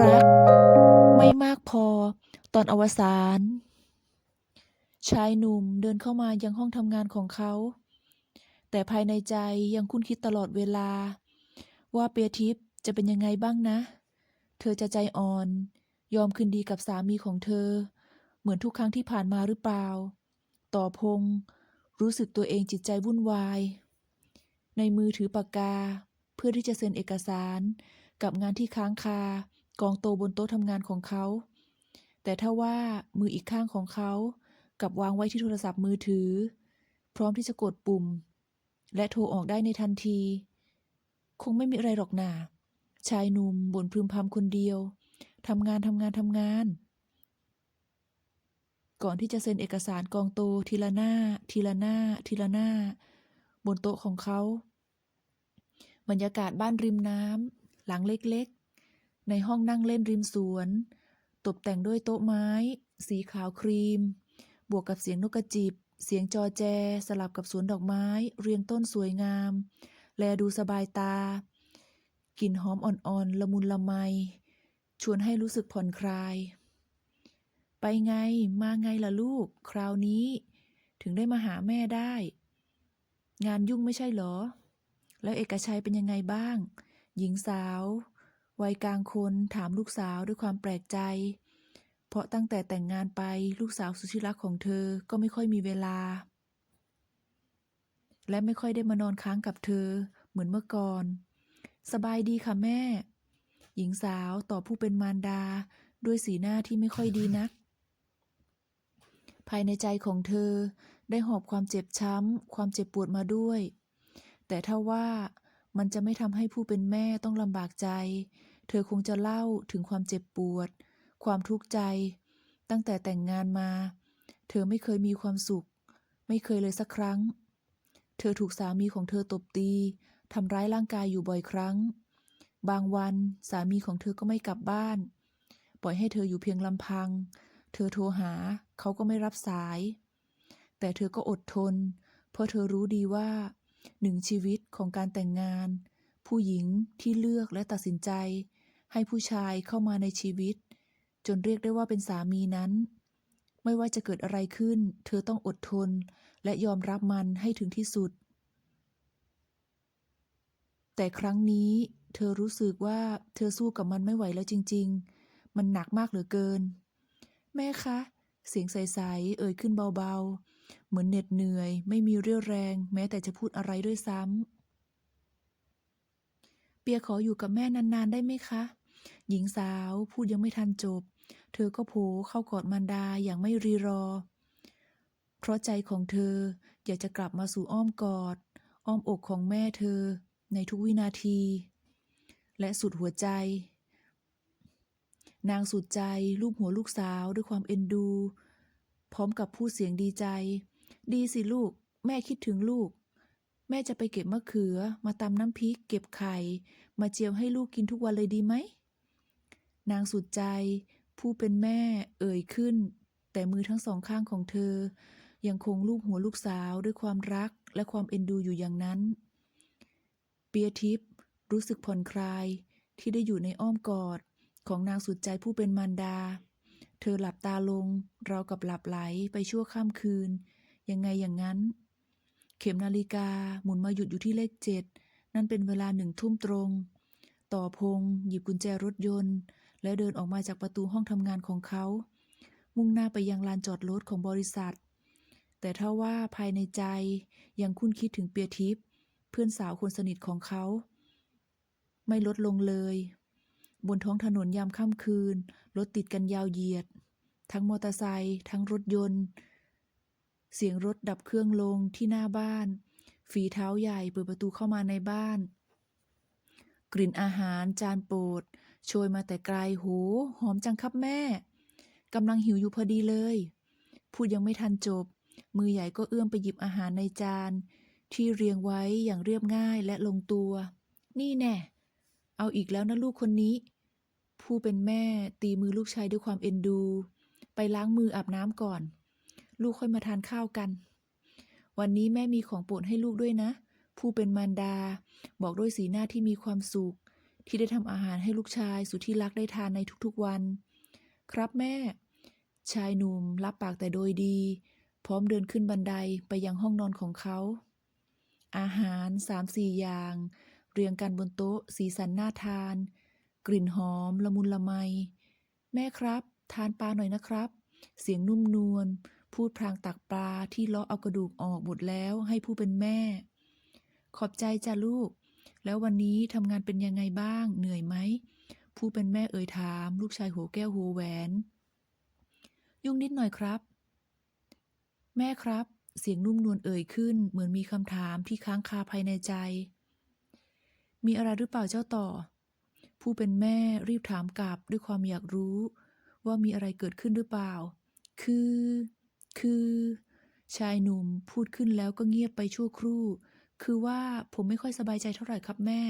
รัก ไม่มากพอ ตอนอวสานชายหนุ่มเดินเข้ามายังห้องทำงานของเขา แต่ภายในใจยังคุ้นคิดตลอดเวลา ว่าเปียทิพย์จะเป็นยังไงบ้างนะ เธอจะใจอ่อน ยอมคืนดีกับสามีของเธอ เหมือนทุกครั้งที่ผ่านมาหรือเปล่า ต่อพง รู้สึกตัวเองจิตใจวุ่นวาย ในมือถือปากกา เพื่อที่จะเซ็นเอกสาร กับงานที่ค้างคา กองโตบนโต๊ะทำงานของเขา แต่ถ้าว่ามืออีกข้างของเขากับวางไว้ที่โทรศัพท์มือถือ พร้อมที่จะกดปุ่ม และโทรออกได้ในทันที คงไม่มีอะไรหรอกนาชายหนุ่มบ่นพึมพำคนเดียวทำงานทำงานทำงาน ก่อนที่จะเซ็นเอกสารกองโตทีละหน้า ทีละหน้า ทีละหน้า บนโต๊ะของเขา บรรยากาศบ้านริมน้ำหลังเล็กๆ ในห้องนั่งเล่นริมสวน ตกแต่งด้วยโต๊ะไม้ สีขาวครีม บวกกับเสียงนกกระจิบ เสียงจอแจ สลับกับสวนดอกไม้ เรียงต้นสวยงาม แลดูสบายตา กลิ่นหอมอ่อนๆ ละมุนละไม ชวนให้รู้สึกผ่อนคลาย ไปไงมาไงล่ะลูก คราวนี้ ถึงได้มาหาแม่ได้ งานยุ่งไม่ใช่เหรอ แล้วเอกชัยเป็นยังไงบ้าง หญิงสาว วัยกลางคนถามลูกสาวด้วยความแปลกใจ เพราะตั้งแต่แต่งงานไปลูกสาวสุดที่รักของเธอก็ไม่ค่อยมีเวลา และไม่ค่อยได้มานอนค้างกับเธอ เหมือนเมื่อก่อน สบายดีค่ะแม่ หญิงสาวตอบผู้เป็นมารดาด้วยสีหน้าที่ไม่ค่อยดีนัก ภายในใจของเธอได้หอบความเจ็บช้ำ ความเจ็บปวดมาด้วย แต่ถ้าว่ามันจะไม่ทำให้ผู้เป็นแม่ต้องลำบากใจ เธอคงจะเล่าถึงความเจ็บปวด ความทุกข์ใจ ตั้งแต่แต่งงานมา เธอไม่เคยมีความสุข ไม่เคยเลยสักครั้ง เธอถูกสามีของเธอตบตีทำร้ายร่างกายอยู่บ่อยครั้ง บางวันสามีของเธอก็ไม่กลับบ้าน ปล่อยให้เธออยู่เพียงลำพัง เธอโทรหาเขาก็ไม่รับสาย แต่เธอก็อดทน เพราะเธอรู้ดีว่า หนึ่งชีวิตของการแต่งงาน ผู้หญิงที่เลือกและตัดสินใจ ให้ผู้ชายเข้ามาในชีวิต จนเรียกได้ว่าเป็นสามีนั้น ไม่ว่าจะเกิดอะไรขึ้น เธอต้องอดทน และยอมรับมันให้ถึงที่สุด แต่ครั้งนี้เธอรู้สึกว่าเธอสู้กับมันไม่ไหวแล้วจริง ๆ มันหนักมากเหลือเกิน แม่คะ เสียงใสๆ เอ่ยขึ้นเบาๆ เหมือนเหน็ดเหนื่อย ไม่มีเรี่ยวแรง แม้แต่จะพูดอะไรด้วยซ้ำ เปียขออยู่กับแม่นานๆ ได้ไหมคะ หญิงสาวพูดยังไม่ทันจบ เธอก็โผเข้ากอดมารดาอย่างไม่รีรอ เพราะใจของเธออยากจะกลับมาสู่อ้อมกอด อ้อมอกของแม่เธอ ในทุกวินาที และสุดหัวใจ นางสุดใจลูบหัวลูกสาวด้วยความเอ็นดู พร้อมกับพูดเสียงดีใจ ดีสิลูก แม่คิดถึงลูก แม่จะไปเก็บมะเขือ มาตำน้ำพริก เก็บไข่ มาเจียวให้ลูกกินทุกวันเลยดีไหม นางสุดใจ ผู้เป็นแม่เอ่ยขึ้น แต่มือทั้งสองข้างของเธอ ยังคงลูบหัวลูกสาวด้วยความรักและความเอ็นดูอยู่อย่างนั้น เปียทิพย์รู้สึกผ่อนคลายที่ได้อยู่ในอ้อมกอด ของนางสุดใจผู้เป็นมารดา เธอหลับตาลง เรากับหลับไหลไปชั่วข้ามคืน ยังไงอย่างนั้น เข็มนาฬิกาหมุนมาหยุดอยู่ที่เลขเจ็ด นั่นเป็นเวลาหนึ่งทุ่มตรง ต่อพง หยิบกุญแจรถยนต์ และเดินออกมาจากประตูห้องทำงานของเขา มุ่งหน้าไปยังลานจอดรถของบริษัท แต่ถ้าว่าภายในใจยังคุ้นคิดถึงเปียทิพย์เพื่อนสาวคนสนิทของเขา ไม่ลดลงเลย บนท้องถนนยามค่ำคืน รถติดกันยาวเหยียด ทั้งมอเตอร์ไซค์ทั้งรถยนต์ เสียงรถดับเครื่องลงที่หน้าบ้าน ฝีเท้าใหญ่เปิดประตูเข้ามาในบ้าน กลิ่นอาหารจานโปรดโชยมาแต่ไกลโหหอมจังครับแม่กำลังหิวอยู่พอดีเลย พูดยังไม่ทันจบ มือใหญ่ก็เอื้อมไปหยิบอาหารในจาน ที่เรียงไว้อย่างเรียบง่ายและลงตัว นี่แน่ เอาอีกแล้วนะลูกคนนี้ ผู้เป็นแม่ตีมือลูกชายด้วยความเอ็นดู ไปล้างมืออาบน้ำก่อน ลูกค่อยมาทานข้าวกัน วันนี้แม่มีของโปรดให้ลูกด้วยนะ ผู้เป็นมารดา บอกด้วยสีหน้าที่มีความสุข ที่ได้ทำอาหารให้ลูกชายสุดที่รักได้ทานในทุกๆวัน ครับแม่ ชายหนุ่มรับปากแต่โดยดี พร้อมเดินขึ้นบันไดไปยังห้องนอนของเขาอาหารสามสี่อย่าง เรียงกันบนโต๊ะ สีสันน่าทาน กลิ่นหอม ละมุนละไม แม่ครับ ทานปลาหน่อยนะครับ เสียงนุ่มนวล พูดพลางตักปลาที่เลาะเอากระดูกออกหมดแล้วให้ผู้เป็นแม่ ขอบใจจ้ะลูก แล้ววันนี้ทำงานเป็นยังไงบ้าง เหนื่อยไหม ผู้เป็นแม่เอ่ยถาม ลูกชายหัวแก้วหัวแหวน ยุ่งนิดหน่อยครับ แม่ครับเสียงนุ่มนวลเอ่ยขึ้น เหมือนมีคำถามที่ค้างคาภายในใจ มีอะไรหรือเปล่าเจ้าต่อ ผู้เป็นแม่รีบถามกลับด้วยความอยากรู้ ว่ามีอะไรเกิดขึ้นหรือเปล่า คือ คือ ชายหนุ่มพูดขึ้นแล้วก็เงียบไปชั่วครู่ คือว่าผมไม่ค่อยสบายใจเท่าไหร่ครับแม่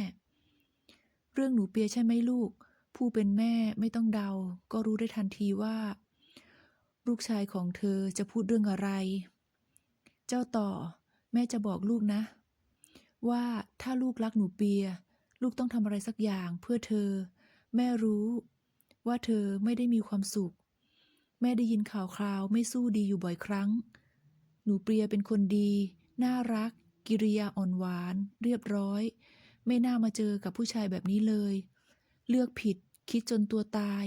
เรื่องหนูเปียใช่ไหมลูก ผู้เป็นแม่ไม่ต้องเดา ก็รู้ได้ทันทีว่า ลูกชายของเธอจะพูดเรื่องอะไร เจ้าต่อ แม่จะบอกลูกนะว่าถ้าลูกรักหนูเปีย ลูกต้องทำอะไรสักอย่างเพื่อเธอ แม่รู้ ว่าเธอไม่ได้มีความสุข แม่ได้ยินข่าวคราวไม่สู้ดีอยู่บ่อยครั้ง หนูเปียเป็นคนดี น่ารัก กิริยาอ่อนหวาน เรียบร้อย ไม่น่ามาเจอกับผู้ชายแบบนี้เลย เลือกผิด คิดจนตัวตาย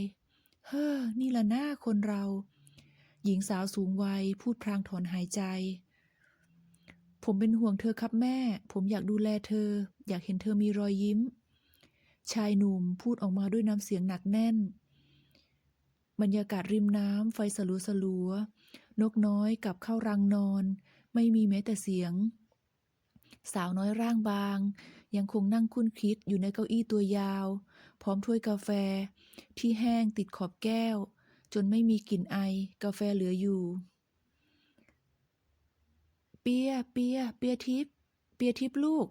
เฮ้อ นี่ละหน้าคนเรา หญิงสาวสูงวัยพูดพลางถอนหายใจ ผมเป็นห่วงเธอครับแม่ ผมอยากดูแลเธอ อยากเห็นเธอมีรอยยิ้ม ชายหนุ่มพูดออกมาด้วยน้ำเสียงหนักแน่น บรรยากาศริมน้ำไฟสลัวสลัวๆนกน้อยกลับเข้ารังนอน ไม่มีแม้แต่เสียง สาวน้อยร่างบาง ยังคงนั่งคุ้นคิดอยู่ในเก้าอี้ตัวยาว พร้อมถ้วยกาแฟ ที่แห้งติดขอบแก้ว จนไม่มีกลิ่นไอกาแฟเหลืออยู่ เปีย เปีย เปียทิพย์เปียทิพย์ลูก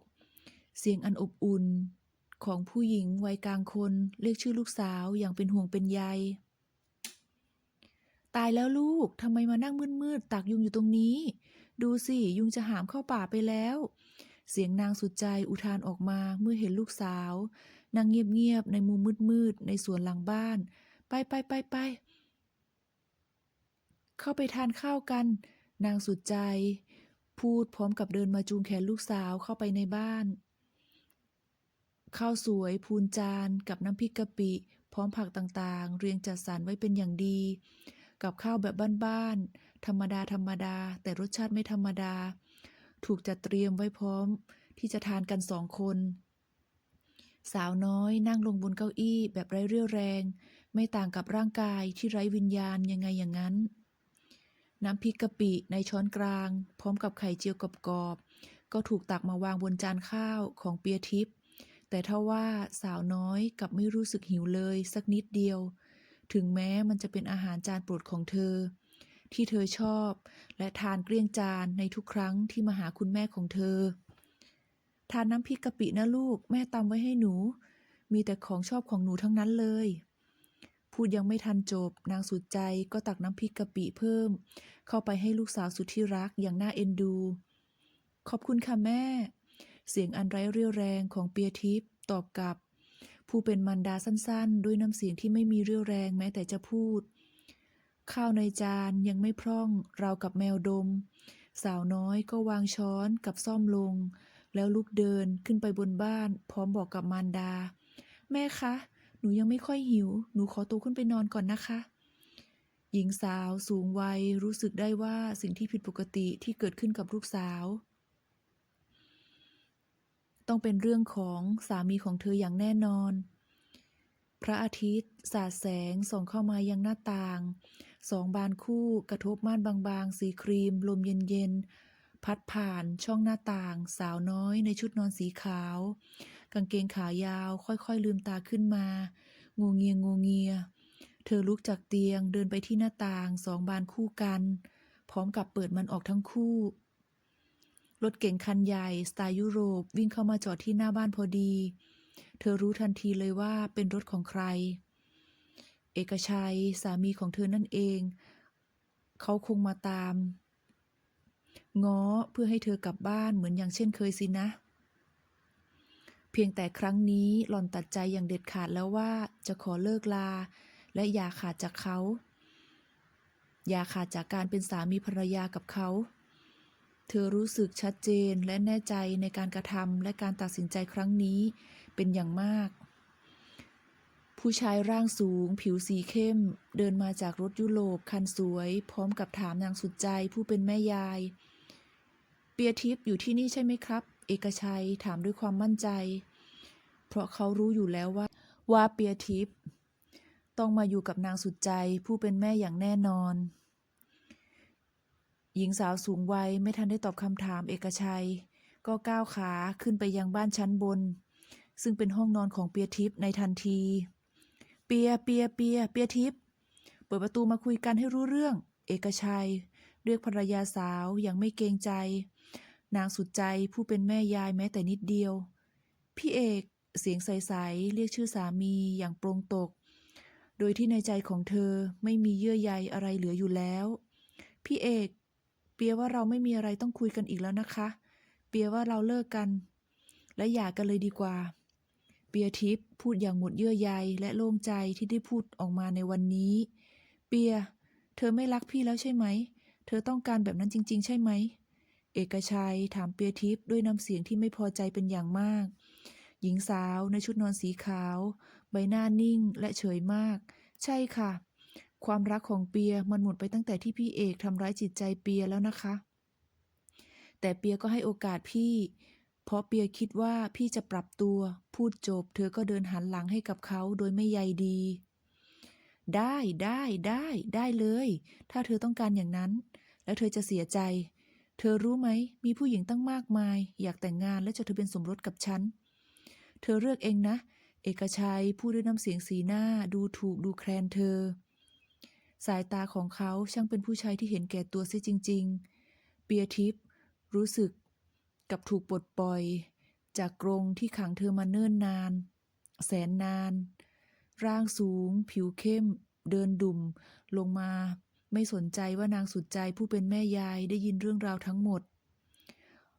เสียงอันอบอุ่น ของผู้หญิงวัยกลางคนเรียกชื่อลูกสาวอย่างเป็นห่วงเป็นใย ตายแล้วลูกทำไมมานั่งมืดๆตักยุงอยู่ตรงนี้ ดูสิ ยุงจะหามเข้าป่าไปแล้ว เสียงนางสุดใจอุทานออกมาเมื่อเห็นลูกสาวนั่งเงียบๆในมุมมืดๆในสวนหลังบ้าน ไปไปไปไปเข้าไปทานข้าวกัน นางสุดใจ พูดพร้อมกับเดินมาจูงแขนลูกสาวเข้าไปในบ้าน ข้าวสวยพูนจานกับน้ำพริกกะปิ พร้อมผักต่างๆ เรียงจัดสรรไว้เป็นอย่างดี กับข้าวแบบบ้านๆธรรมดาธรรมดา แต่รสชาติไม่ธรรมดา ถูกจัดเตรียมไว้พร้อม ที่จะทานกันสองคน สาวน้อยนั่งลงบนเก้าอี้แบบไร้เรี่ยวแรง ไม่ต่างกับร่างกายที่ไร้วิญญาณยังไงอย่างนั้น น้ำพริกกะปิในช้อนกลาง พร้อมกับไข่เจียวกรอบๆก็ถูกตักมาวางบนจานข้าวของเปียทิพย์แต่ถ้าว่าสาวน้อยกลับไม่รู้สึกหิวเลย สักนิดเดียว ถึงแม้มันจะเป็นอาหารจานโปรดของเธอ ที่เธอชอบ และทานเกลี้ยงจานในทุกครั้งที่มาหาคุณแม่ของเธอ ทานน้ำพริกกะปินะลูกแม่ตำไว้ให้หนู มีแต่ของชอบของหนูทั้งนั้นเลย พูดยังไม่ทันจบ นางสุดใจก็ตักน้ำพริกกะปิเพิ่ม เข้าไปให้ลูกสาวสุดที่รักอย่างน่าเอ็นดู ขอบคุณค่ะแม่ เสียงอันไร้เรี่ยวแรงของเปียทิพย์ตอบกลับ ผู้เป็นมารดาสั้นๆ ด้วยน้ำเสียงที่ไม่มีเรี่ยวแรงแม้แต่จะพูด ข้าวในจานยังไม่พร่องราวกับแมวดม สาวน้อยก็วางช้อนกับซ่อมลง แล้วลุกเดินขึ้นไปบนบ้าน พร้อมบอกกับมารดา แม่คะ หนูยังไม่ค่อยหิว หนูขอตัวขึ้นไปนอนก่อนนะคะ หญิงสาวสูงวัยรู้สึกได้ว่าสิ่งที่ผิดปกติที่เกิดขึ้นกับลูกสาว ต้องเป็นเรื่องของสามีของเธออย่างแน่นอน พระอาทิตย์สาดแสงส่องเข้ามายังหน้าต่าง สองบานคู่กระทบม่านบางๆ สีครีม ลมเย็นๆพัดผ่านช่องหน้าต่าง สาวน้อยในชุดนอนสีขาว กางเกงขายาว ค่อยๆ ลืมตาขึ้นมางูเงียงูเงีย เธอลุกจากเตียงเดินไปที่หน้าต่างสองบานคู่กัน พร้อมกับเปิดมันออกทั้งคู่ รถเก๋งคันใหญ่ สไตล์ยุโรปวิ่งเข้ามาจอดที่หน้าบ้านพอดี เธอรู้ทันทีเลยว่าเป็นรถของใคร เอกชัยสามีของเธอนั่นเอง เขาคงมาตาม ง้อเพื่อให้เธอกลับบ้านเหมือนอย่างเช่นเคยสินะ เพียงแต่ครั้งนี้หล่อนตัดใจอย่างเด็ดขาดแล้วว่าจะขอเลิกลา และอย่าขาดจากเขา อย่าขาดจากการเป็นสามีภรรยากับเขา เธอรู้สึกชัดเจนและแน่ใจในการกระทำและการตัดสินใจครั้งนี้เป็นอย่างมาก ผู้ชายร่างสูง ผิวสีเข้ม เดินมาจากรถยุโรปคันสวย พร้อมกับถามนางสุดใจผู้เป็นแม่ยาย เปียทิพย์อยู่ที่นี่ใช่ไหมครับ เอกชัยถามด้วยความมั่นใจ เพราะเขารู้อยู่แล้วว่า ว่าเปียทิพย์ต้องมาอยู่กับนางสุดใจผู้เป็นแม่อย่างแน่นอน หญิงสาวสูงวัยไม่ทันได้ตอบคำถามเอกชัย ก็ก้าวขาขึ้นไปยังบ้านชั้นบน ซึ่งเป็นห้องนอนของเปียทิพย์ในทันที เปียเปียเปียเปียทิพย์เปิดประตูมาคุยกันให้รู้เรื่อง เอกชัย เรียกภรรยาสาวอย่างไม่เกรงใจ นางสุดใจผู้เป็นแม่ยายแม้แต่นิดเดียว พี่เอกเสียงใสๆเรียกชื่อสามีอย่างโปร่งตก โดยที่ในใจของเธอไม่มีเยื่อใยอะไรเหลืออยู่แล้ว พี่เอกเปียว่าเราไม่มีอะไรต้องคุยกันอีกแล้วนะคะ เปียว่าเราเลิกกัน และหย่ากันเลยดีกว่า เปียทิพย์พูดอย่างหมดเยื่อใยและโล่งใจที่ได้พูดออกมาในวันนี้ เปีย เธอไม่รักพี่แล้วใช่ไหม เธอต้องการแบบนั้นจริง ๆ ใช่ไหม เอกชัยถามเปียทิพย์ด้วยน้ำเสียงที่ไม่พอใจเป็นอย่างมาก หญิงสาวในชุดนอนสีขาว ใบหน้านิ่งและเฉยมาก ใช่ค่ะ ความรักของเปียมันหมดไปตั้งแต่ที่พี่เอกทำร้ายจิตใจเปียแล้วนะคะ แต่เปียก็ให้โอกาสพี่ เพราะเปียคิดว่าพี่จะปรับตัว พูดจบ เธอก็เดินหันหลังให้กับเขาโดยไม่ใยดี ได้ได้ได้ได้เลย ถ้าเธอต้องการอย่างนั้น แล้วเธอจะเสียใจ เธอรู้ไหม มีผู้หญิงตั้งมากมาย อยากแต่งงานและจดทะเบียนสมรสกับฉัน เธอเลือกเองนะ เอกชัยพูดด้วยน้ำเสียงสีหน้า ดูถูกดูแคลนเธอ สายตาของเขาช่างเป็นผู้ชายที่เห็นแก่ตัวเสียจริง ๆ เปียทิพย์รู้สึกกับถูกปลดปล่อย จากกรงที่ขังเธอมาเนิ่นนาน แสนนาน ร่างสูง ผิวเข้ม เดินดุ่มลงมา ไม่สนใจว่านางสุดใจผู้เป็นแม่ยายได้ยินเรื่องราวทั้งหมด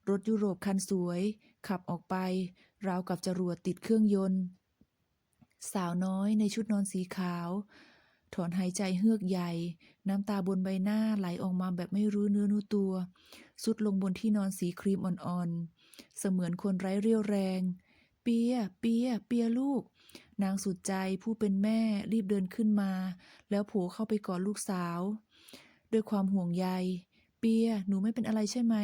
รถยุโรปคันสวย ขับออกไป ราวกับจรวดติดเครื่องยนต์ สาวน้อยในชุดนอนสีขาว ถอนหายใจเฮือกใหญ่ น้ำตาบนใบหน้าไหลออกมาแบบไม่รู้เนื้อรู้ตัว สุดลงบนที่นอนสีครีมอ่อนๆ เสมือนคนไร้เรี่ยวแรง เปีย เปีย เปียลูก นางสุดใจผู้เป็นแม่รีบเดินขึ้นมา แล้วโผล่เข้าไปกอดลูกสาว ด้วยความห่วงใย เปียหนูไม่เป็นอะไรใช่ไหม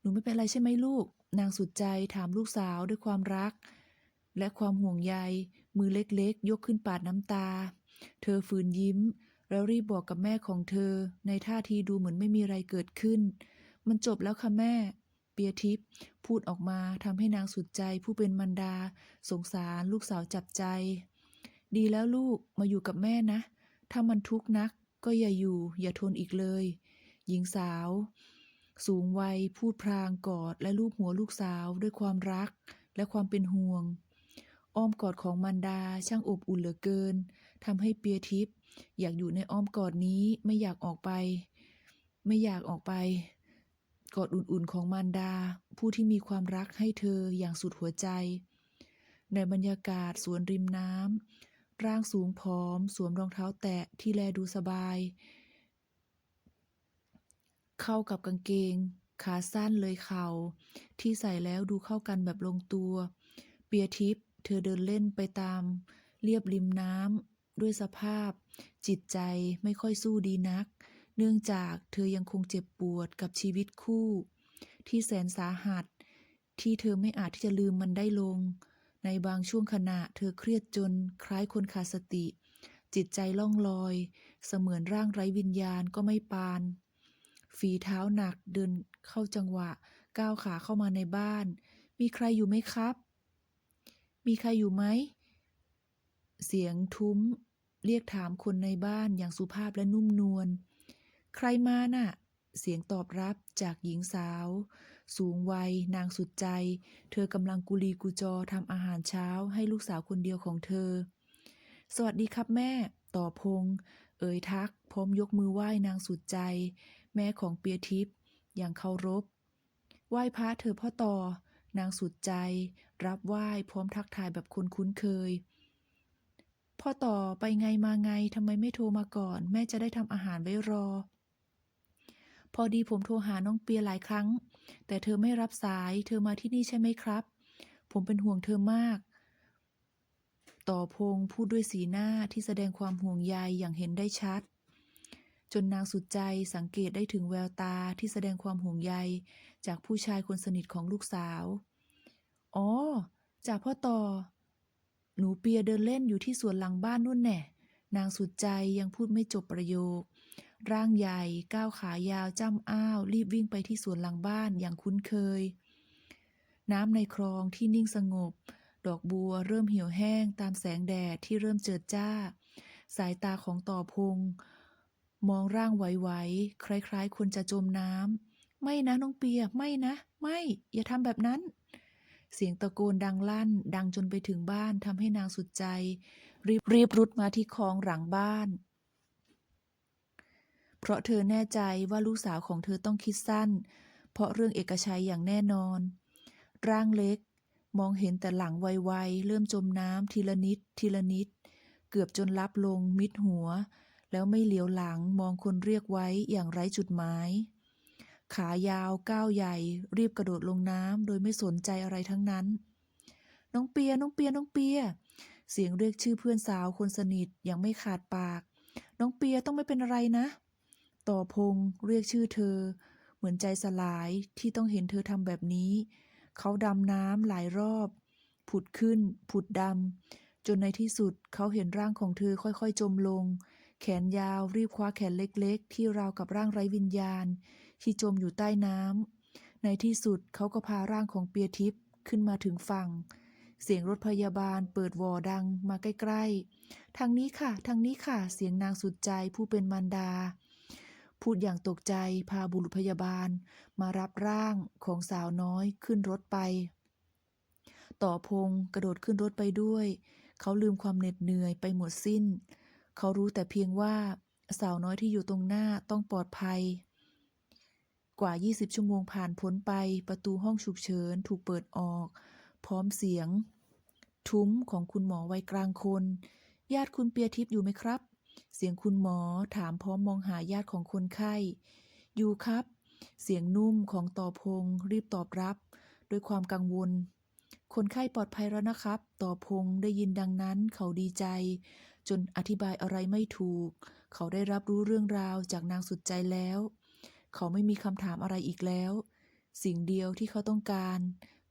หนูไม่เป็นอะไรใช่ไหมลูก นางสุดใจถามลูกสาวด้วยความรัก และความห่วงใย มือเล็กๆ ยกขึ้นปาดน้ำตา เธอฝืนยิ้ม แล้วรีบบอกกับแม่ของเธอ ในท่าทีดูเหมือนไม่มีอะไรเกิดขึ้น มันจบแล้วค่ะแม่ เปียทิพย์พูดออกมาทำให้นางสุดใจผู้เป็นมันดา สงสารลูกสาวจับใจ ดีแล้วลูกมาอยู่กับแม่นะ ถ้ามันทุกข์นัก ก็อย่าอยู่อย่าทนอีกเลย หญิงสาว สูงวัยพูดพรางกอดและลูบหัวลูกสาวด้วยความรักและความเป็นห่วง อ้อมกอดของมันดาช่างอบอุ่นเหลือเกินทำให้เปียทิพย์อยากอยู่ในอ้อมกอดนี้ไม่อยากออกไป ไม่อยากออกไป กอดอุ่นๆของมารดา ผู้ที่มีความรักให้เธออย่างสุดหัวใจ ในบรรยากาศสวนริมน้ำร่างสูงผอม สวมรองเท้าแตะที่แลดูสบาย เข้ากับกางเกง ขาสั้นเลยเข่า ที่ใส่แล้วดูเข้ากันแบบลงตัว เปียทิพย์เธอเดินเล่นไปตาม เรียบริมน้ำด้วยสภาพ จิตใจไม่ค่อยสู้ดีนัก เนื่องจากเธอยังคงเจ็บปวดกับชีวิตคู่ ที่แสนสาหัส ที่เธอไม่อาจที่จะลืมมันได้ลง ในบางช่วงขณะเธอเครียดจนคล้ายคนขาดสติ จิตใจล่องลอย เสมือนร่างไร้วิญญาณก็ไม่ปาน ฝีเท้าหนักเดินเข้าจังหวะ ก้าวขาเข้ามาในบ้าน มีใครอยู่ไหมครับ มีใครอยู่ไหม เสียงทุ้ม เรียกถามคนในบ้านอย่างสุภาพและนุ่มนวล ใครมาน่ะ เสียงตอบรับจากหญิงสาว สูงวัย นางสุดใจ เธอกำลังกุลีกุจอทำอาหารเช้าให้ลูกสาวคนเดียวของเธอ สวัสดีครับแม่ ต่อพง เอ่ยทัก พร้อมยกมือไหว้นางสุดใจ แม่ของเปียทิพย์อย่างเคารพ ไหว้พระเธอพ่อต่อ นางสุดใจ รับไหว้พร้อมทักทายแบบคนคุ้นเคยพ่อต่อไปไงมาไงทำไมไม่โทรมาก่อน แม่จะได้ทำอาหารไว้รอ พอดีผมโทรหาน้องเปียหลายครั้ง แต่เธอไม่รับสาย เธอมาที่นี่ใช่ไหมครับ ผมเป็นห่วงเธอมาก ต่อพงพูดด้วยสีหน้าที่แสดงความห่วงใยอย่างเห็นได้ชัด จนนางสุดใจสังเกตได้ถึงแววตาที่แสดงความห่วงใย จากผู้ชายคนสนิทของลูกสาว อ๋อ จากพ่อต่อ หนูเปียเดินเล่นอยู่ที่สวนหลังบ้านนู่นแน่นางสุดใจยังพูดไม่จบประโยค ร่างใหญ่ ก้าวขายาวจ้ำอ้าว รีบวิ่งไปที่สวนหลังบ้านอย่างคุ้นเคย น้ำในคลองที่นิ่งสงบ ดอกบัวเริ่มเหี่ยวแห้งตามแสงแดดที่เริ่มเจิดจ้า สายตาของต่อพง มองร่างไหวๆคล้ายๆ คนจะจมน้ำไม่นะน้องเปียไม่นะ ไม่ อย่าทำแบบนั้นเสียงตะโกนดังลั่น ดังจนไปถึงบ้านทำให้นางสุดใจ รีบรีบรุดมาที่คลองหลังบ้าน เพราะเธอแน่ใจว่าลูกสาวของเธอต้องคิดสั้น เพราะเรื่องเอกชัยอย่างแน่นอน ร่างเล็ก มองเห็นแต่หลังไวๆเริ่มจมน้ำทีละนิด ทีละนิด เกือบจนลับลงมิดหัว แล้วไม่เหลียวหลังมองคนเรียกไว้อย่างไร้จุดหมาย ขายาวก้าวใหญ่ รีบกระโดดลงน้ำโดยไม่สนใจอะไรทั้งนั้น น้องเปีย น้องเปีย น้องเปีย เสียงเรียกชื่อเพื่อนสาวคนสนิทยังไม่ขาดปาก น้องเปียต้องไม่เป็นอะไรนะ ต่อพงเรียกชื่อเธอ เหมือนใจสลายที่ต้องเห็นเธอทำแบบนี้ เขาดำน้ำหลายรอบ ผุดขึ้น ผุดดำ จนในที่สุดเขาเห็นร่างของเธอค่อยๆ จมลง แขนยาวรีบคว้าแขนเล็กๆ ที่ราวกับร่างไร้วิญญาณ ที่จมอยู่ใต้น้ำ ในที่สุดเขาก็พาร่างของเปียทิพย์ขึ้นมาถึงฝั่ง เสียงรถพยาบาลเปิดวอดังมาใกล้ๆ ทางนี้ค่ะ ทางนี้ค่ะ เสียงนางสุดใจผู้เป็นมารดา พูดอย่างตกใจพาบุรุษพยาบาล มารับร่างของสาวน้อยขึ้นรถไป ต่อพงกระโดดขึ้นรถไปด้วย เขาลืมความเหน็ดเหนื่อยไปหมดสิ้น เขารู้แต่เพียงว่าสาวน้อยที่อยู่ตรงหน้าต้องปลอดภัย กว่า 20 ชั่วโมงผ่านพ้นไป ประตูห้องฉุกเฉินถูกเปิดออก พร้อมเสียง ทุ้มของคุณหมอวัยกลางคน ญาติคุณเปียทิพย์อยู่ไหมครับ เสียงคุณหมอถามพร้อมมองหาญาติของคนไข้ อยู่ครับ เสียงนุ่มของต่อพงรีบตอบรับ ด้วยความกังวล คนไข้ปลอดภัยแล้วนะครับ ต่อพงได้ยินดังนั้นเขาดีใจ จนอธิบายอะไรไม่ถูก เขาได้รับรู้เรื่องราวจากนางสุดใจแล้ว เขาไม่มีคำถามอะไรอีกแล้ว สิ่งเดียวที่เขาต้องการ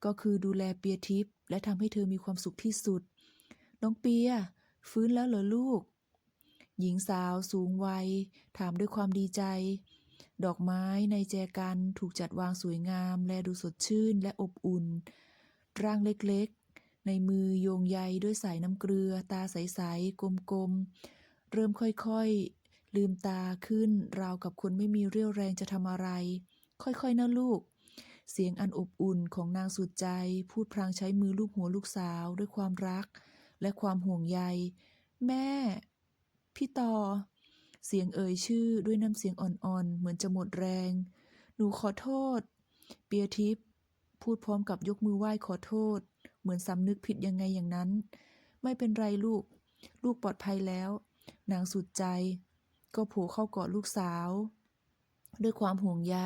ก็คือดูแลเปียทิพย์และทำให้เธอมีความสุขที่สุด น้องเปีย ฟื้นแล้วเหรอลูก หญิงสาวสูงวัย ถามด้วยความดีใจ ดอกไม้ในแจกันถูกจัดวางสวยงาม และดูสดชื่นและอบอุ่น ร่างเล็กๆ ในมือโยงใยด้วยสายน้ำเกลือ ตาใสๆ กลมๆ เริ่มค่อยๆ ลืมตาขึ้น ราวกับคนไม่มีเรี่ยวแรงจะทำอะไร ค่อยๆ นะลูกเสียงอันอบอุ่นของนางสุดใจ พูดพลางใช้มือลูบหัวลูกสาวด้วยความรัก และความห่วงใย แม่ พี่ต่อ เสียงเอ่ยชื่อด้วยน้ำเสียงอ่อนๆ เหมือนจะหมดแรง หนูขอโทษ เปียทิพย์พูดพร้อมกับยกมือไหว้ขอโทษ เหมือนสำนึกผิดยังไงอย่างนั้น ไม่เป็นไรลูก ลูกปลอดภัยแล้ว นางสุดใจ ก็โผล่เข้ากอดลูกสาว ด้วยความห่วงใย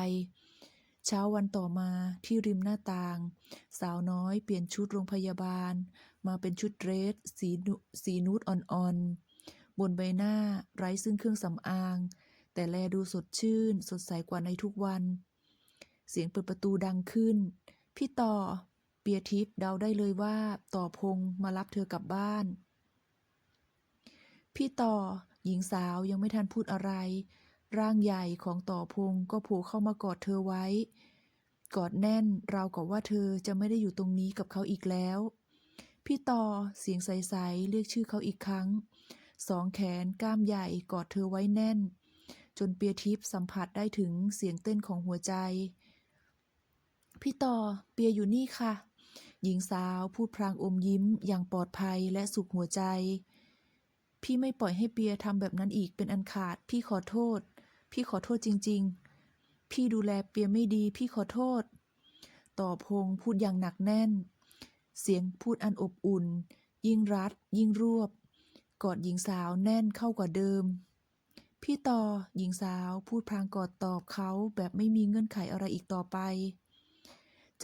เช้าวันต่อมาที่ริมหน้าต่าง สาวน้อยเปลี่ยนชุดโรงพยาบาล มาเป็นชุดเดรสสีสีนูดอ่อนๆ บนใบหน้าไร้ซึ่งเครื่องสำอาง แต่แลดูสดชื่น สดใสกว่าในทุกวัน เสียงเปิดประตูดังขึ้น พี่ต่อ เปียทิพย์เดาได้เลยว่าต่อพงมารับเธอกลับบ้าน พี่ต่อ หญิงสาวยังไม่ทันพูดอะไร ร่างใหญ่ของต่อพงก็โผล่เข้ามากอดเธอไว้ กอดแน่นราวกับว่าเธอจะไม่ได้อยู่ตรงนี้กับเขาอีกแล้วพี่ต่อเสียงใส ๆ เรียกชื่อเขาอีกครั้ง สองแขนกล้ามใหญ่กอดเธอไว้แน่น จนเปียทิพย์สัมผัสได้ถึงเสียงเต้นของหัวใจ พี่ต่อเปียอยู่นี่ค่ะ หญิงสาวพูดพลางอมยิ้มอย่างปลอดภัยและสุขหัวใจ พี่ไม่ปล่อยให้เปียทำแบบนั้นอีกเป็นอันขาด พี่ขอโทษ พี่ขอโทษจริง ๆ พี่ดูแลเปียไม่ดี พี่ขอโทษ ต่อพงพูดอย่างหนักแน่น เสียงพูดอันอบอุ่น ยิ่งรัด ยิ่งรวบ กอดหญิงสาวแน่นเข้ากว่าเดิม พี่ต่อหญิงสาวพูดพลางกอดตอบเขาแบบไม่มีเงื่อนไขอะไรอีกต่อไป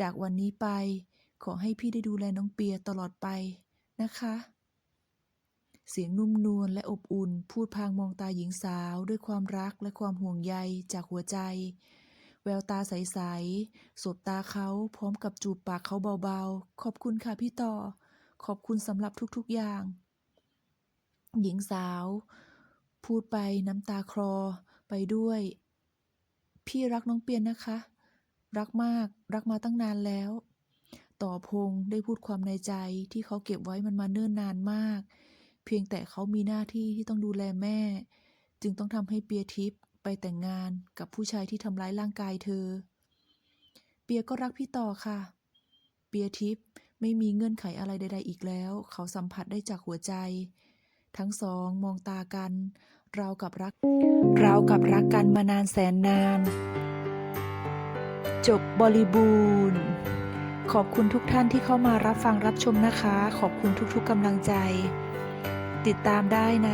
จากวันนี้ไป ขอให้พี่ได้ดูแลน้องเปียตลอดไปนะคะ เสียงนุ่มนวลและอบอุ่น พูดพางมองตาหญิงสาวด้วยความรักและความห่วงใยจากหัวใจ แววตาใสๆสบตาเขาพร้อมกับจูบปากเขาเบาๆ ขอบคุณค่ะพี่ต่อ ขอบคุณสำหรับทุกๆอย่าง หญิงสาว พูดไปน้ำตาคลอไปด้วย พี่รักน้องเปียนนะคะ รักมากรักมาตั้งนานแล้ว ต่อพงได้พูดความในใจที่เขาเก็บไว้มันมาเนิ่นนานมาก เพียงแต่เขามีหน้าที่ที่ต้องดูแลแม่ จึงต้องทำให้เปียทิพย์ไปแต่งงานกับผู้ชายที่ทำร้ายร่างกายเธอ เปียก็รักพี่ต่อค่ะ เปียทิพย์ไม่มีเงื่อนไขอะไรใด ๆ อีกแล้ว เขาสัมผัสได้จากหัวใจ ทั้งสองมองตากัน เรากับรัก เรากับรักกันมานานแสนนาน จบบริบูรณ์ ขอบคุณทุกท่านที่เข้ามารับฟังรับชมนะคะ ขอบคุณทุกๆกำลังใจ ติดตามได้ใน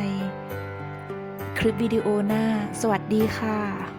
คลิปวิดีโอหน้า สวัสดีค่ะ